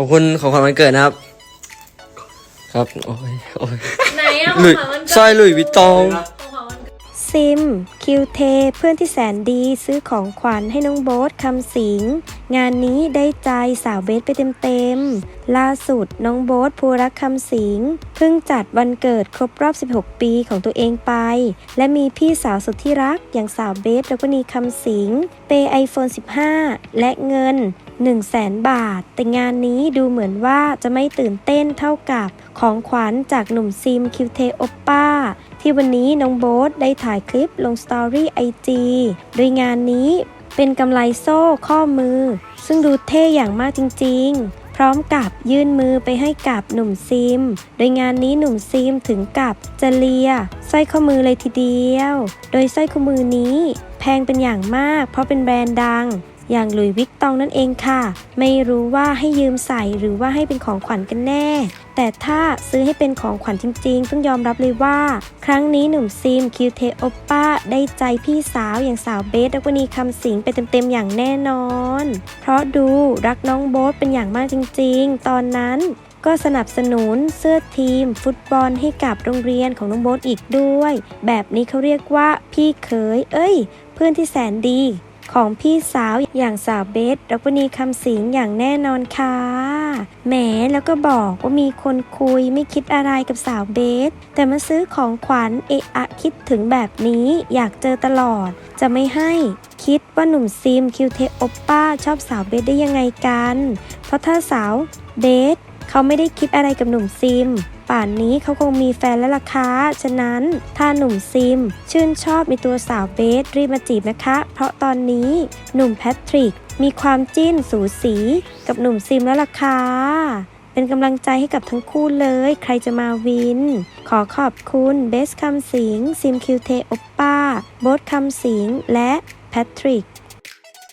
ขอบคุณของขวัญวันเกิดนะครับ ครับ โอ้ยโอ้ยไหนอะหลุยของขวัญวันเกิดสร้อยหลุยส์วิตตอง ของขวัญวันเกิดซิม คิวเท เพื่อนที่แสนดีซื้อของขวัญให้น้องโบ๊ทคำสิง งานนี้ได้ใจสาวเบสไปเต็มๆ ล่าสุดน้องโบ๊ทภูรักคำสิง เพิ่งจัดวันเกิดครบรอบ 16 ปีของตัวเองไป และมีพี่สาวสุดที่รักอย่างสาวเบสแล้วก็นีคำสิง เปย์ไอโฟน15 และเงิน 1 0 0 0 0แสนบาท แต่งานนี้ดูเหมือนว่าจะไม่ตื่นเต้นเท่ากับของขวัญจากหนุ่มซิมคิวเทโอปป้าที่วันนี้น้องโบ๊ทได้ถ่ายคลิปลงสตอรี่ไอจีโดยงานนี้เป็นกำไลโซ่ข้อมือ ซึ่งดูเท่อย่างมากจริง ๆ พร้อมกับยื่นมือไปให้กับหนุ่มซิม โดยงานนี้หนุ่มซิมถึงกับจะเลียสร้อยข้อมือเลยทีเดียว โดยสร้อยข้อมือนี้แพงเป็นอย่างมากเพราะเป็นแบรนด์ดัง อย่างหลุยวิกตองนั่นเองค่ะ ไม่รู้ว่าให้ยืมใส่หรือว่าให้เป็นของขวัญกันแน่ แต่ถ้าซื้อให้เป็นของขวัญจริง ๆ ต้องยอมรับเลยว่า ครั้งนี้หนุ่มซิมคิวเทโอป้าได้ใจพี่สาวอย่างสาวเบสและวนีคำสิงไปเต็มๆอย่างแน่นอน เพราะดูรักน้องโบ๊ทเป็นอย่างมากจริง ๆ ตอนนั้นก็สนับสนุนเสื้อทีม ฟุตบอลให้กับโรงเรียนของน้องโบ๊ทอีกด้วย แบบนี้เขาเรียกว่าพี่เขย เอ้ย เพื่อนที่แสนดี ของพี่สาวอย่างสาวเบสรักวนีคำสิงอย่างแน่นอนค่ะแหมแล้วก็บอกว่ามีคนคุยไม่คิดอะไรกับสาวเบส แต่มาซื้อของขวัญเอะอะคิดถึงแบบนี้อยากเจอตลอด จะไม่ให้คิดว่าหนุ่มซิมคิวเทโอปป้าชอบสาวเบสได้ยังไงกัน เพราะถ้าสาวเบสเขาไม่ได้คิดอะไรกับหนุ่มซิม ป่านนี้เขาคงมีแฟนแล้วล่ะคะ ฉะนั้นถ้าหนุ่มซิม ชื่นชอบในตัวสาวเบสรีบมาจีบนะคะ เพราะตอนนี้หนุ่มแพทริกมีความจิ้นสูสีกับหนุ่มซิมแล้วล่ะค่ะ เป็นกำลังใจให้กับทั้งคู่เลย ใครจะมาวิน ขอขอบคุณเบสคำสิงซิมคิวเทโอปป้าโบสคำสิงและแพทริก